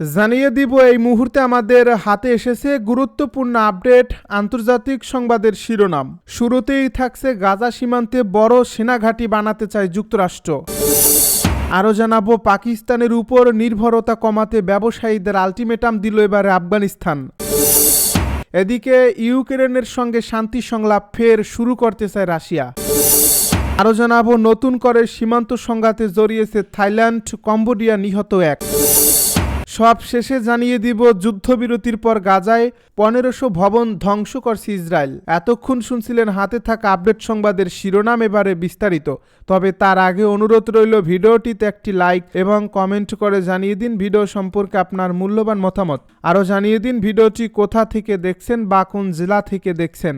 জানিয়ে দিব, এই মুহূর্তে আমাদের হাতে এসেছে গুরুত্বপূর্ণ আপডেট, আন্তর্জাতিক সংবাদের শিরোনাম। শুরুতেই থাকছে গাজা সীমান্তে বড় সেনাঘাঁটি বানাতে চায় যুক্তরাষ্ট্র। আরও জানাব, পাকিস্তানের উপর নির্ভরতা কমাতে ব্যবসায়ীদের আলটিমেটাম দিল এবারে আফগানিস্তান। এদিকে ইউক্রেনের সঙ্গে শান্তি সংলাপ ফের শুরু করতে চায় রাশিয়া। আরও জানাব, নতুন করে সীমান্ত সংঘাতে জড়িয়েছে থাইল্যান্ড, কম্বোডিয়া নিহত এক। সব শেষে জানিয়ে দিব, যুদ্ধবিরতির পর গাজায় পনেরোশো ভবন ধ্বংস করছে ইসরায়েল। এতক্ষণ শুনছিলেন হাতে থাকা আপডেট সংবাদের শিরোনাম এবারে বিস্তারিত। তবে তার আগে অনুরোধ রইল, ভিডিওটিতে একটি লাইক এবং কমেন্ট করে জানিয়ে দিন ভিডিও সম্পর্কে আপনার মূল্যবান মতামত। আরও জানিয়ে দিন ভিডিওটি কোথা থেকে দেখছেন বা কোন জেলা থেকে দেখছেন।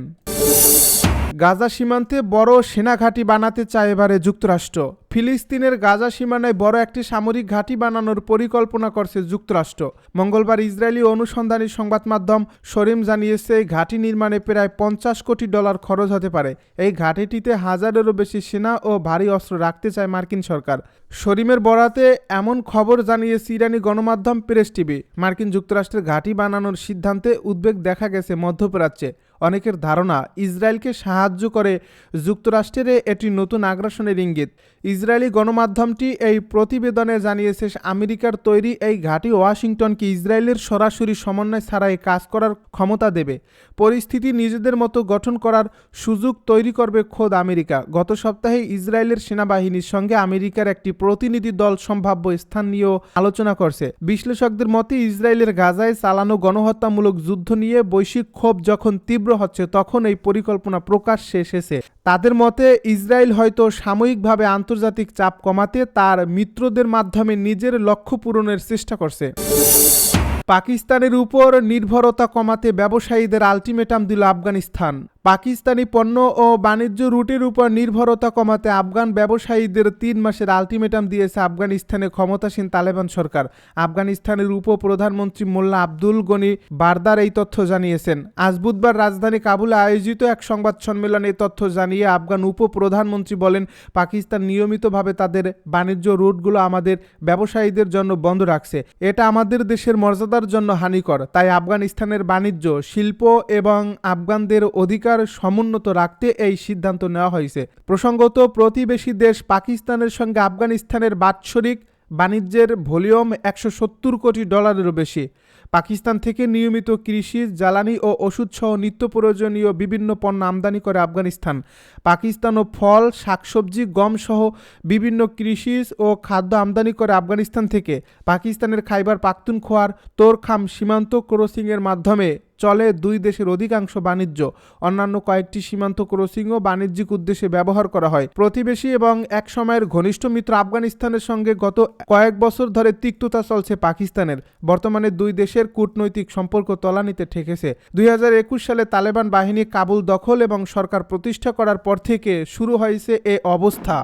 গাজা সীমান্তে বড় সেনা ঘাঁটি বানাতে চায় এবারে যুক্তরাষ্ট্র। ফিলিস্তিনের গাজা সীমানায় বড় একটি সামরিক ঘাঁটি বানানোর পরিকল্পনা করছে যুক্তরাষ্ট্র। মঙ্গলবার ইসরায়েলি অনুসন্ধানী সংবাদ মাধ্যম শরিম জানিয়েছে, এই ঘাঁটি নির্মাণে প্রায় পঞ্চাশ কোটি ডলার খরচ হতে পারে। এই ঘাঁটিটিতে হাজারেরও বেশি সেনা ও ভারী অস্ত্র রাখতে চায় মার্কিন সরকার। শরিমের বরাতে এমন খবর জানিয়েছে ইরানি গণমাধ্যম প্রেস টিভি। মার্কিন যুক্তরাষ্ট্রের ঘাঁটি বানানোর সিদ্ধান্তে উদ্বেগ দেখা গেছে মধ্যপ্রাচ্যে। অনেকের ধারণা ইসরায়েলকে সাহায্য করে যুক্তরাষ্ট্রের এটি নতুন আগ্রাসনের ইঙ্গিত। ইসরায়েলি গণমাধ্যমটি এই প্রতিবেদনে জানিয়েছে, আমেরিকার তৈরি এই ঘাঁটি ওয়াশিংটনকে ইসরায়েলের সরাসরি সমন্বয় ছাড়াই কাজ করার ক্ষমতা দেবে। পরিস্থিতি নিজেদের মতো গঠন করার সুযোগ তৈরি করবে খোদ আমেরিকা। গত সপ্তাহে ইসরায়েলের সেনাবাহিনীর সঙ্গে আমেরিকার একটি প্রতিনিধি দল সম্ভাব্য স্থান নিয়েও আলোচনা করছে। বিশ্লেষকদের মতে, ইসরায়েলের গাজায় চালানো গণহত্যামূলক যুদ্ধ নিয়ে বৈশ্বিক ক্ষোভ যখন তীব্র হচ্ছে, তখন এই পরিকল্পনা প্রকাশ্যে এসেছে। তাদের মতে, ইসরায়েল হয়তো সাময়িকভাবে আন্তর্জাতিক চাপ কমাতে তার মিত্রদের মাধ্যমে নিজের লক্ষ্য পূরণের চেষ্টা করছে। পাকিস্তানের উপর নির্ভরতা কমাতে ব্যবসায়ীদের আলটিমেটাম দিল আফগানিস্তান। পাকিস্তানি পণ্য ও বাণিজ্য রুটের উপর নির্ভরতা কমাতে আফগান ব্যবসায়ীদের তিন মাসের আলটিমেটাম দিয়েছে আফগানিস্তানে ক্ষমতাসীন তালেবান সরকার। আফগানিস্তানের উপপ্রধানমন্ত্রী মোল্লা আব্দুল গনি বারদার এই তথ্য জানিয়েছেন। আজ বুধবার রাজধানী কাবুলে আয়োজিত এক সংবাদ সম্মেলনে এই তথ্য জানিয়ে আফগান উপপ্রধানমন্ত্রী বলেন, পাকিস্তান নিয়মিতভাবে তাদের বাণিজ্য রুটগুলো আমাদের ব্যবসায়ীদের জন্য বন্ধ রাখছে। এটা আমাদের দেশের মর্যাদার জন্য হানিকর। তাই আফগানিস্তানের বাণিজ্য, শিল্প এবং আফগানদের অধিকার সমুন্নত রাখতে এই সিদ্ধান্ত নেওয়া হয়েছে। প্রসঙ্গত, প্রতিবেশী দেশ পাকিস্তানের সঙ্গে আফগানিস্তানের বাৎসরিক বাণিজ্যের ভলিউম একশো সত্তর কোটি ডলারেরও বেশি। পাকিস্তান থেকে নিয়মিত কৃষি, জ্বালানি ও ওষুধসহ নিত্য প্রয়োজনীয় বিভিন্ন পণ্য আমদানি করে আফগানিস্তান। পাকিস্তান ও ফল, শাকসবজি, গম সহ বিভিন্ন কৃষি ও খাদ্য আমদানি করে আফগানিস্তান থেকে। পাকিস্তানের খাইবার পাখতুনখোয়ার তোরখাম সীমান্ত ক্রসিংয়ের মাধ্যমে চলে দুই দেশের অধিকাংশ বাণিজ্য। অন্যান্য কয়েকটি সীমান্ত ক্রসিংও বাণিজ্যিক উদ্দেশ্যে ব্যবহার করা হয়। প্রতিবেশী এবং এক সময়ের ঘনিষ্ঠ মিত্র আফগানিস্তানের সঙ্গে গত কয়েক বছর ধরে তিক্ততা চলছে পাকিস্তানের। বর্তমানে দুই দেশের কূটনৈতিক সম্পর্ক তলানিতে ঠেকেছে। দুই হাজার একুশ সালে তালেবান বাহিনী কাবুল দখল এবং সরকার প্রতিষ্ঠা করার পর থেকে শুরু হয়েছে এ অবস্থা।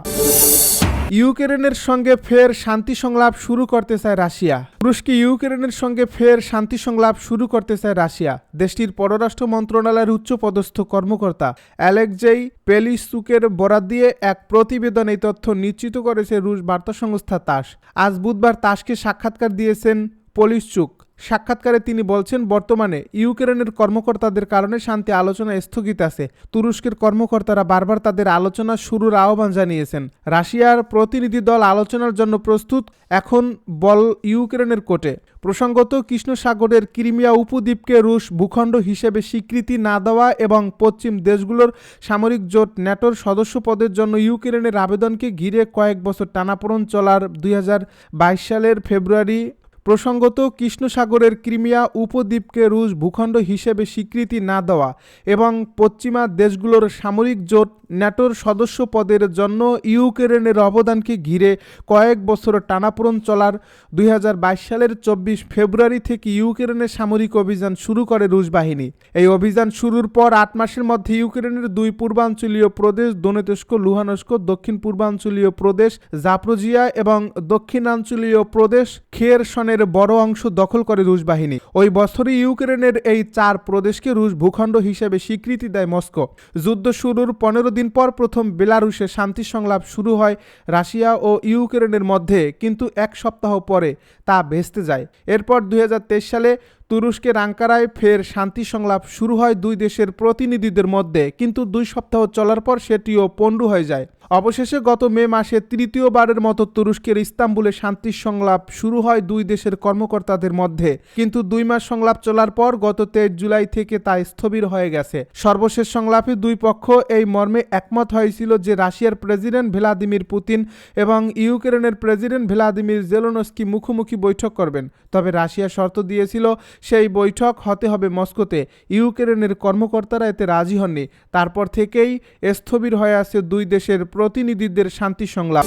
ইউক্রেনের সঙ্গে ফের শান্তি সংলাপ শুরু করতে চায় রাশিয়া। তুরস্কি ইউক্রেনের সঙ্গে ফের শান্তি সংলাপ শুরু করতে চায় রাশিয়া। দেশটির পররাষ্ট্র মন্ত্রণালয়ের উচ্চ পদস্থ কর্মকর্তা অ্যালেকজেই পেলিসুকের বরাদ দিয়ে এক প্রতিবেদন এই তথ্য নিশ্চিত করেছে রুশ বার্তা সংস্থা তাস। আজ বুধবার তাসকে সাক্ষাৎকার দিয়েছেন পলিশচুক সাক্ষাৎকারে তিনি বলছেন, বর্তমানে ইউক্রেনের কর্মকর্তাদের কারণে শান্তি আলোচনা স্থগিত আছে। তুরস্কের কর্মকর্তারা বারবার তাদের আলোচনা শুরুর আহ্বান জানিয়েছেন। রাশিয়ার প্রতিনিধি দল আলোচনার জন্য প্রস্তুত এখন বল ইউক্রেনের কোটে। প্রসঙ্গত কৃষ্ণ সাগরের ক্রিমিয়া উপদ্বীপকে রুশ ভূখণ্ড হিসেবে স্বীকৃতি না দেওয়া এবং পশ্চিম দেশগুলোর সামরিক জোট ন্যাটোর সদস্য পদের জন্য ইউক্রেনের আবেদনকে ঘিরে কয়েক বছর টানাপোড়ন চলার দুই হাজার বাইশ সালের ফেব্রুয়ারি প্রসঙ্গত, কৃষ্ণসাগরের ক্রিমিয়া উপদ্বীপকে রুশ ভূখণ্ড হিসেবে স্বীকৃতি না দেওয়া এবং পশ্চিমা দেশগুলোর সামরিক জোট ন্যাটোর সদস্য পদের জন্য ইউক্রেনের অবদানকে ঘিরে কয়েক বছর টানাপোড়ন চলার দুই হাজার বাইশ সালের চব্বিশ ফেব্রুয়ারি থেকে ইউক্রেনের সামরিক অভিযান শুরু করে রুশ বাহিনী। এই অভিযান শুরুর পর আট মাসের মধ্যে ইউক্রেনের দুই পূর্বাঞ্চলীয় প্রদেশ দোনেতস্ক লুহানস্ক, দক্ষিণ পূর্বাঞ্চলীয় প্রদেশ জাপ্রোজিয়া এবং দক্ষিণাঞ্চলীয় প্রদেশ খেরসনে ইউক্রেনের বড় অংশ দখল করে রুশ বাহিনী। ওই বছরই ইউক্রেনের এই চার প্রদেশকে রুশ ভূখণ্ড হিসেবে স্বীকৃতি দেয় মস্কো। যুদ্ধ শুরুর পনেরো দিন পর প্রথম বেলারুশে শান্তি সংলাপ শুরু হয় রাশিয়া ও ইউক্রেনের মধ্যে, কিন্তু এক সপ্তাহ পরে তা ভেস্তে যায়। এরপর দুই হাজার তেইশ সালে তুরস্কের আঙ্কারায় ফের শান্তি সংলাপ শুরু হয় দুই দেশের প্রতিনিধিদের মধ্যে, কিন্তু দুই সপ্তাহ চলার পর সেটিও পণ্ডু হয়ে যায়। অবশেষে গত মে মাসে তৃতীয়বারের মতো তুরস্কের ইস্তাম্বুলে শান্তি সংলাপ শুরু হয় দুই দেশের কর্মকর্তাদের মধ্যে। কিন্তু দুই মাস সংলাপ চলার পর গত তেইশ জুলাই থেকে তা স্থবির হয়ে গেছে। সর্বশেষ সংলাপে দুই পক্ষ এই মর্মে একমত হয়েছিল যে রাশিয়ার প্রেসিডেন্ট ভ্লাদিমির পুতিন এবং ইউক্রেনের প্রেসিডেন্ট ভ্লাদিমির জেলোনস্কি মুখোমুখি বৈঠক করবেন। তবে রাশিয়া শর্ত দিয়েছিল সেই বৈঠক হতে হবে মস্কোতে। ইউক্রেনের কর্মকর্তারা এতে রাজি হননি। তারপর থেকেই স্থবির হয়ে আছে দুই দেশের প্রতিনিধিদের শান্তি সংলাপ।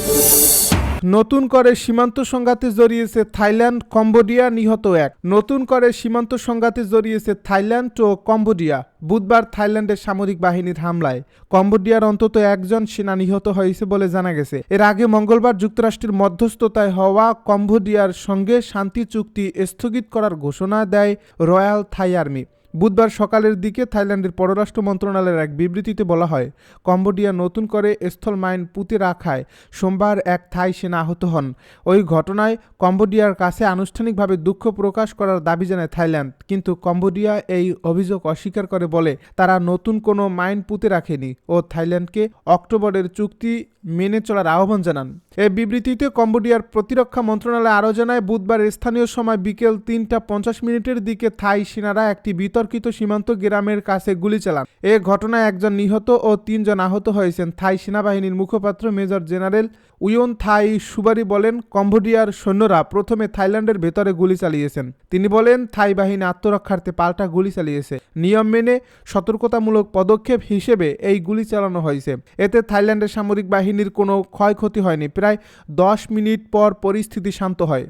নতুন করে সীমান্ত সংঘাতে জড়িয়েছে থাইল্যান্ড, কম্বোডিয়া নিহত এক। নতুন করে সীমান্ত সংঘাতে জড়িয়েছে থাইল্যান্ড ও কম্বোডিয়া। বুধবার থাইল্যান্ডের সামরিক বাহিনীর হামলায় কম্বোডিয়ার অন্তত একজন সেনা নিহত হয়েছে বলে জানা গেছে। এর আগে মঙ্গলবার যুক্তরাষ্ট্রের মধ্যস্থতায় হওয়া কম্বোডিয়ার সঙ্গে শান্তি চুক্তি স্থগিত করার ঘোষণা দেয় রয়্যাল থাই আর্মি। বুধবার সকালের দিকে থাইল্যান্ডের পররাষ্ট্র মন্ত্রণালয়ের এক বিবৃতিতে বলা হয়, কম্বোডিয়া নতুন করে স্থল মাইন পুঁতে রাখায় সোমবার এক থাই সেনা আহত হন। ওই ঘটনায় কম্বোডিয়ার কাছে আনুষ্ঠানিকভাবে দুঃখ প্রকাশ করার দাবি জানায় থাইল্যান্ড, কিন্তু কম্বোডিয়া এই অভিযোগ অস্বীকার করে বলে তারা নতুন কোনো মাইন পুঁতে রাখেনি ও থাইল্যান্ডকে অক্টোবরের চুক্তি মেনে চলার আহ্বান জানান। এই বিবৃতিতে কম্বোডিয়ার প্রতিরক্ষা মন্ত্রণালয় আরও জানায়, বুধবার স্থানীয় সময় বিকেল তিনটা পঞ্চাশ মিনিটের দিকে থাই সেনারা একটি বিতর্কিত সীমান্ত গ্রামের কাছে গুলি চালান। এ ঘটনায় একজন নিহত ও তিনজন আহত হয়েছেন। থাই সেনাবাহিনীর মুখপাত্র মেজর জেনারেল উয়ন থাই সুবারি বলেন, কম্বোডিয়ার সৈন্যরা প্রথমে থাইল্যান্ডের ভেতরে গুলি চালিয়েছেন। তিনি বলেন, থাই বাহিনী আত্মরক্ষার্থে পাল্টা গুলি চালিয়েছে। নিয়ম মেনে সতর্কতামূলক পদক্ষেপ হিসেবে এই গুলি চালানো হয়েছে। এতে থাইল্যান্ডের সামরিক বাহিনীর কোনো ক্ষয়ক্ষতি হয়নি। প্রায় দশ মিনিট পর পরিস্থিতি শান্ত হয়।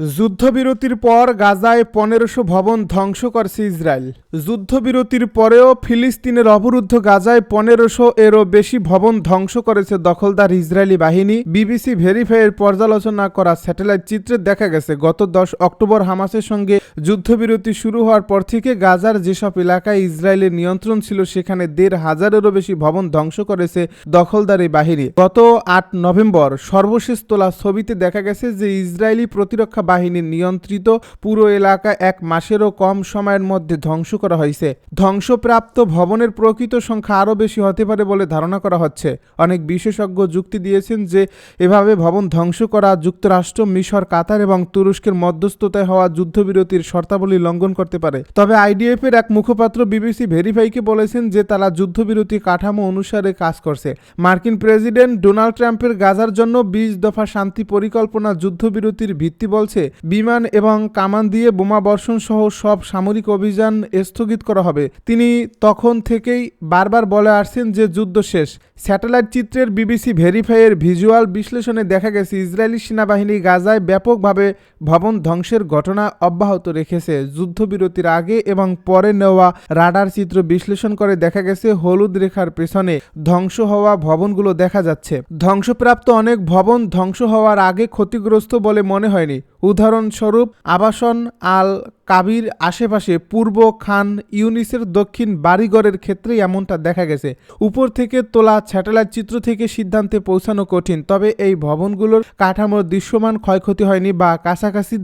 যুদ্ধবিরতির পর গাজায় পনেরোশো ভবন ধ্বংস করছে ইসরায়েল। যুদ্ধবিরতির পরেও ফিলিস্তিনের অবরুদ্ধ গাজায় পনেরোশো এরও বেশি ভবন ধ্বংস করেছে দখলদার ইসরায়েলি বাহিনী। বিবিসি ভেরিফাইয়ের পর্যালোচনা করা স্যাটেলাইট চিত্রে দেখা গেছে, গত দশ অক্টোবর হামাসের সঙ্গে যুদ্ধবিরতি শুরু হওয়ার পর থেকে গাজার যেসব এলাকায় ইসরায়েলের নিয়ন্ত্রণ ছিল, সেখানে দেড় হাজারেরও বেশি ভবন ধ্বংস করেছে দখলদারি বাহিনী। গত আট নভেম্বর সর্বশেষ তোলা ছবিতে দেখা গেছে যে ইসরায়েলি প্রতিরক্ষা বাহিনীর নিয়ন্ত্রিত পুরো এলাকা এক মাসেরও কম সময়ের মধ্যে ধ্বংস করা হয়েছে। ধ্বংসপ্রাপ্ত ভবনের প্রকৃত সংখ্যা আরও বেশি হতে পারে বলে ধারণা করা হচ্ছে। অনেক বিশেষজ্ঞ যুক্তি দিয়েছেন যে, এভাবে ভবন ধ্বংস করা যুক্তরাষ্ট্র, মিশর, কাতার এবং তুরস্কের মধ্যস্থতায় হওয়া যুদ্ধবিরতির শর্তাবলী লঙ্ঘন করতে পারে। তবে আইডিএফ এর এক মুখপাত্র বিবিসি ভেরিফাইকে বলেছেন যে, তারা যুদ্ধবিরতি কাঠামো অনুসারে কাজ করছে। মার্কিন প্রেসিডেন্ট ডোনাল্ড ট্রাম্পের গাজার জন্য বিশ দফা শান্তি পরিকল্পনা যুদ্ধবিরতির ভিত্তি বলছে বিমান এবং কামান দিয়ে বোমা বর্ষণ সহ সব সামরিক অভিযান স্থগিত করা হবে। তিনি তখন থেকেই বারবার বলে আসছেন যে যুদ্ধ শেষ। স্যাটেলাইট চিত্রের বিবিসি ভেরিফাইয়ের ভিজুয়াল বিশ্লেষণে দেখা গেছে, ইসরায়েলি সেনাবাহিনী গাজায় ব্যাপকভাবে ভবন ধ্বংসের ঘটনা অব্যাহত রেখেছে। যুদ্ধবিরতির আগে এবং পরে নেওয়া রাডার চিত্র বিশ্লেষণ করে দেখা গেছে, হলুদ রেখার পেছনে ধ্বংস হওয়া ভবনগুলো দেখা যাচ্ছে। ধ্বংসপ্রাপ্ত অনেক ভবন ধ্বংস হওয়ার আগে ক্ষতিগ্রস্ত বলে মনে হয়নি। উদাহরণস্বরূপ, আবাসন আল কাবির আশেপাশে পূর্ব খান ইউনিসের দক্ষিণ বাড়িঘরের ক্ষেত্রে এমনটা দেখা গেছে। উপর থেকে তোলা স্যাটেলাইট চিত্র থেকে সিদ্ধান্তে পৌঁছানো কঠিন, তবে এই ভবনগুলোর কাঠামোর দৃশ্যমান ক্ষয়ক্ষতি হয়নি বা কাছাকাছি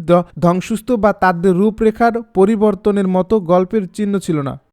ধ্বংসস্তূপ বা তাদের রূপরেখার পরিবর্তনের মতো গল্পের চিহ্ন ছিল না।